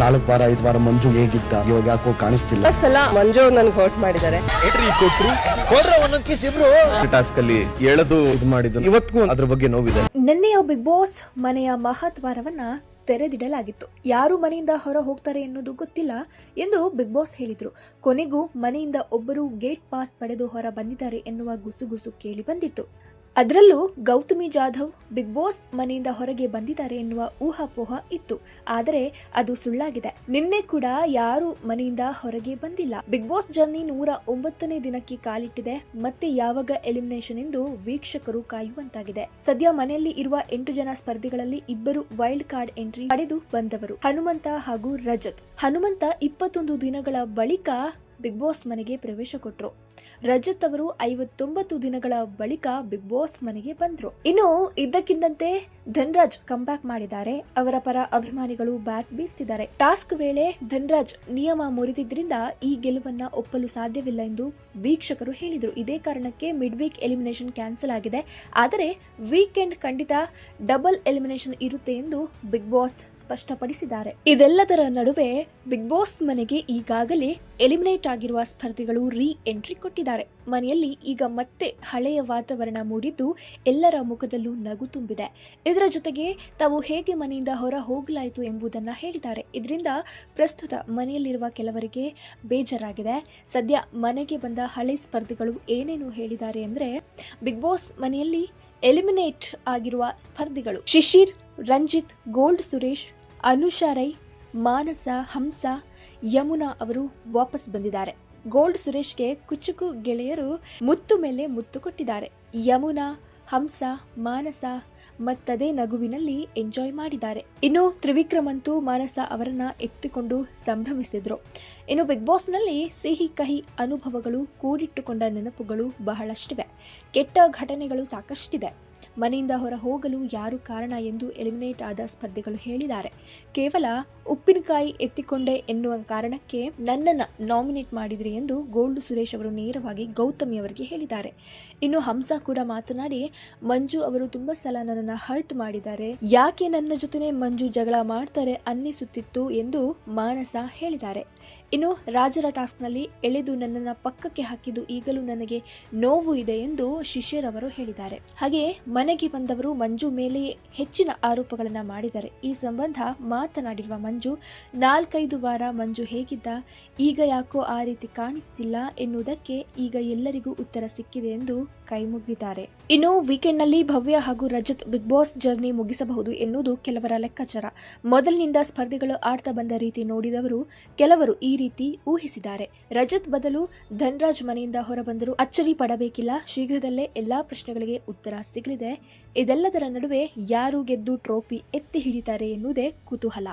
ನಾಲ್ಕು ವಾರ ಐದು ವಾರ ಮಂಜು ಹೇಗಿದ್ದ? ಇವಾಗ ಯಾಕೋ ಕಾಣಿಸ್ತಿಲ್ಲ. ಸಲ ಮಂಜು ನನ್ಗೆ ಹೊರ್ಟ್ ಮಾಡಿದ್ದಾರೆ. ಟಾಸ್ಕ್ ಅಲ್ಲಿ ಎಳೆದು ಇದು ಮಾಡಿದ್ದು. ಇವತ್ತಿಗೂ ಅದ್ರ ಬಗ್ಗೆ ನೋವಿದೆ. ನಿನ್ನೆಯ ಬಿಗ್ ಬಾಸ್ ಮನೆಯ ಮಹತ್ವಾರವನ್ನ ತೆರೆದಿಡಲಾಗಿತ್ತು. ಯಾರು ಮನೆಯಿಂದ ಹೊರ ಹೋಗ್ತಾರೆ ಎನ್ನುವುದು ಗೊತ್ತಿಲ್ಲ ಎಂದು ಬಿಗ್ ಬಾಸ್ ಹೇಳಿದ್ರು. ಕೊನೆಗೂ ಮನೆಯಿಂದ ಒಬ್ಬರು ಗೇಟ್ ಪಾಸ್ ಪಡೆದು ಹೊರ ಬಂದಿದ್ದಾರೆ ಎನ್ನುವ ಗುಸುಗುಸು ಕೇಳಿ ಬಂದಿತ್ತು. ಅದರಲ್ಲೂ ಗೌತಮಿ ಜಾಧವ್ ಬಿಗ್ ಬಾಸ್ ಮನೆಯಿಂದ ಹೊರಗೆ ಬಂದಿದ್ದಾರೆ ಎನ್ನುವ ಊಹಾಪೋಹ ಇತ್ತು. ಆದರೆ ಅದು ಸುಳ್ಳಾಗಿದೆ. ನಿನ್ನೆ ಕೂಡ ಯಾರು ಮನೆಯಿಂದ ಹೊರಗೆ ಬಂದಿಲ್ಲ. ಬಿಗ್ ಬಾಸ್ ಜರ್ನಿ ನೂರ ಒಂಬತ್ತನೇ ದಿನಕ್ಕೆ ಕಾಲಿಟ್ಟಿದೆ. ಮತ್ತೆ ಯಾವಾಗ ಎಲಿಮಿನೇಷನ್ ಎಂದು ವೀಕ್ಷಕರು ಕಾಯುವಂತಾಗಿದೆ. ಸದ್ಯ ಮನೆಯಲ್ಲಿ ಇರುವ ಎಂಟು ಜನ ಸ್ಪರ್ಧಿಗಳಲ್ಲಿ ಇಬ್ಬರು ವೈಲ್ಡ್ ಕಾರ್ಡ್ ಎಂಟ್ರಿ ಪಡೆದು ಬಂದವರು ಹನುಮಂತ ಹಾಗೂ ರಜತ್. ಹನುಮಂತ ಇಪ್ಪತ್ತೊಂದು ದಿನಗಳ ಬಳಿಕ ಬಿಗ್ ಬಾಸ್ ಮನೆಗೆ ಪ್ರವೇಶ ಕೊಟ್ರು. ರಜತ್ ಅವರು ಐವತ್ತೊಂಬತ್ತು ದಿನಗಳ ಬಳಿಕ ಬಿಗ್ ಬಾಸ್ ಮನೆಗೆ ಬಂದ್ರು. ಇನ್ನು ಇದ್ದಕ್ಕಿದ್ದಂತೆ ಧನ್ರಾಜ್ ಕಂಬ್ಯಾಕ್ ಮಾಡಿದ್ದಾರೆ. ಅವರ ಪರ ಅಭಿಮಾನಿಗಳು ಬ್ಯಾಟ್ ಬೀಸ್ತಿದ್ದಾರೆ. ಟಾಸ್ಕ್ ವೇಳೆ ಧನ್ರಾಜ್ ನಿಯಮ ಮುರಿದಿದ್ರಿಂದ ಈ ಗೆಲುವನ್ನ ಒಪ್ಪಲು ಸಾಧ್ಯವಿಲ್ಲ ಎಂದು ವೀಕ್ಷಕರು ಹೇಳಿದರು. ಇದೇ ಕಾರಣಕ್ಕೆ ಮಿಡ್ ವೀಕ್ ಎಲಿಮಿನೇಷನ್ ಕ್ಯಾನ್ಸಲ್ ಆಗಿದೆ. ಆದರೆ ವೀಕೆಂಡ್ ಖಂಡಿತ ಡಬಲ್ ಎಲಿಮಿನೇಷನ್ ಇರುತ್ತೆ ಎಂದು ಬಿಗ್ ಬಾಸ್ ಸ್ಪಷ್ಟಪಡಿಸಿದ್ದಾರೆ. ಇದೆಲ್ಲದರ ನಡುವೆ ಬಿಗ್ ಬಾಸ್ ಮನೆಗೆ ಈಗಾಗಲೇ ಎಲಿಮಿನೇಟ್ ಆಗಿರುವ ಸ್ಪರ್ಧಿಗಳು ರೀ ಎಂಟ್ರಿ ಕೊಟ್ಟಿದ್ದಾರೆ. ಮನೆಯಲ್ಲಿ ಈಗ ಮತ್ತೆ ಹಳೆಯ ವಾತಾವರಣ ಮೂಡಿದ್ದು ಎಲ್ಲರ ಮುಖದಲ್ಲೂ ನಗು ತುಂಬಿದೆ. ಇದರ ಜೊತೆಗೆ ತಾವು ಹೇಗೆ ಮನೆಯಿಂದ ಹೊರ ಹೋಗಲಾಯಿತು ಎಂಬುದನ್ನು ಹೇಳಿದ್ದಾರೆ. ಇದರಿಂದ ಪ್ರಸ್ತುತ ಮನೆಯಲ್ಲಿರುವ ಕೆಲವರಿಗೆ ಬೇಜಾರಾಗಿದೆ. ಸದ್ಯ ಮನೆಗೆ ಬಂದ ಹಳೆ ಸ್ಪರ್ಧಿಗಳು ಏನೇನು ಹೇಳಿದ್ದಾರೆ ಅಂದರೆ ಬಿಗ್ ಬಾಸ್ ಮನೆಯಲ್ಲಿ ಎಲಿಮಿನೇಟ್ ಆಗಿರುವ ಸ್ಪರ್ಧಿಗಳು ಶಿಶಿರ್, ರಂಜಿತ್, ಗೋಲ್ಡ್ ಸುರೇಶ್, ಅನುಷಾ ರೈ, ಮಾನಸ, ಹಂಸ ಯಮುನಾ ಅವರು ವಾಪಸ್ ಬಂದಿದ್ದಾರೆ. ಗೋಲ್ಡ್ ಸುರೇಶ್ಗೆ ಕುಚುಕು ಗೆಳೆಯರು ಮುತ್ತು ಮೇಲೆ ಮುತ್ತು ಕೊಟ್ಟಿದ್ದಾರೆ. ಯಮುನಾ, ಹಂಸ, ಮಾನಸ ಮತ್ತದೇ ನಗುವಿನಲ್ಲಿ ಎಂಜಾಯ್ ಮಾಡಿದ್ದಾರೆ. ಇನ್ನು ತ್ರಿವಿಕ್ರಮ್ ಅಂತೂ ಮಾನಸ ಅವರನ್ನ ಎತ್ತಿಕೊಂಡು ಸಂಭ್ರಮಿಸಿದ್ರು. ಇನ್ನು ಬಿಗ್ ಬಾಸ್ನಲ್ಲಿ ಸಿಹಿ, ಕಹಿ ಅನುಭವಗಳು ಕೂಡಿಟ್ಟುಕೊಂಡ ನೆನಪುಗಳು ಬಹಳಷ್ಟಿವೆ. ಕೆಟ್ಟ ಘಟನೆಗಳು ಸಾಕಷ್ಟಿದೆ. ಮನೆಯಿಂದ ಹೊರ ಹೋಗಲು ಯಾರು ಕಾರಣ ಎಂದು ಎಲಿಮಿನೇಟ್ ಆದ ಸ್ಪರ್ಧಿಗಳು ಹೇಳಿದ್ದಾರೆ. ಕೇವಲ ಉಪ್ಪಿನಕಾಯಿ ಎತ್ತಿಕೊಂಡೆ ಎನ್ನುವ ಕಾರಣಕ್ಕೆ ನನ್ನನ್ನು ನಾಮಿನೇಟ್ ಮಾಡಿದ್ರಿ ಎಂದು ಗೋಲ್ಡ್ ಸುರೇಶ್ ಅವರು ನೇರವಾಗಿ ಗೌತಮಿ ಅವರಿಗೆ ಹೇಳಿದ್ದಾರೆ. ಇನ್ನು ಹಂಸ ಕೂಡ ಮಾತನಾಡಿ, ಮಂಜು ಅವರು ತುಂಬಾ ಸಲ ನನ್ನನ್ನು ಹರ್ಟ್ ಮಾಡಿದ್ದಾರೆ. ಯಾಕೆ ನನ್ನ ಜೊತೆನೆ ಮಂಜು ಜಗಳ ಮಾಡ್ತಾರೆ ಅನ್ನಿಸುತ್ತಿತ್ತು ಎಂದು ಮಾನಸ ಹೇಳಿದ್ದಾರೆ. ಇನ್ನು ರಾಜರ ಟಾಸ್ಕ್ನಲ್ಲಿ ಎಳೆದು ನನ್ನನ್ನು ಪಕ್ಕಕ್ಕೆ ಹಾಕಿದ್ದು ಈಗಲೂ ನನಗೆ ನೋವು ಇದೆ ಎಂದು ಶಿಷ್ಯರವರು ಹೇಳಿದ್ದಾರೆ. ಹಾಗೆ ಮನೆಗೆ ಬಂದವರು ಮಂಜು ಮೇಲೆ ಹೆಚ್ಚಿನ ಆರೋಪಗಳನ್ನು ಮಾಡಿದ್ದಾರೆ. ಈ ಸಂಬಂಧ ಮಾತನಾಡಿರುವ ಮಂಜು, ನಾಲ್ಕೈದು ವಾರ ಮಂಜು ಹೇಗಿದ್ದ, ಈಗ ಯಾಕೋ ಆ ರೀತಿ ಕಾಣಿಸ್ತಿಲ್ಲ ಎನ್ನುವುದಕ್ಕೆ ಈಗ ಎಲ್ಲರಿಗೂ ಉತ್ತರ ಸಿಕ್ಕಿದೆ ಎಂದು ಕೈಮುಗಿದ್ದಾರೆ ಇನ್ನು ವೀಕೆಂಡ್ನಲ್ಲಿ ಭವ್ಯ ಹಾಗೂ ರಜತ್ ಬಿಗ್ ಬಾಸ್ ಜರ್ನಿ ಮುಗಿಸಬಹುದು ಎನ್ನುವುದು ಕೆಲವರ ಲೆಕ್ಕಾಚಾರ. ಮೊದಲಿನಿಂದ ಸ್ಪರ್ಧಿಗಳು ಆಡ್ತಾ ಬಂದ ರೀತಿ ನೋಡಿದವರು ಕೆಲವರು ಈ ರೀತಿ ಊಹಿಸಿದ್ದಾರೆ. ರಜತ್ ಬದಲು ಧನ್ರಾಜ್ ಮನೆಯಿಂದ ಹೊರಬಂದರೂ ಅಚ್ಚರಿ ಪಡಬೇಕಿಲ್ಲ. ಶೀಘ್ರದಲ್ಲೇ ಎಲ್ಲಾ ಪ್ರಶ್ನೆಗಳಿಗೆ ಉತ್ತರ ಸಿಗಲಿದೆ. ಇದೆಲ್ಲದರ ನಡುವೆ ಯಾರು ಗೆದ್ದು ಟ್ರೋಫಿ ಎತ್ತಿ ಹಿಡಿತಾರೆ ಎನ್ನುವುದೇ ಕುತೂಹಲ.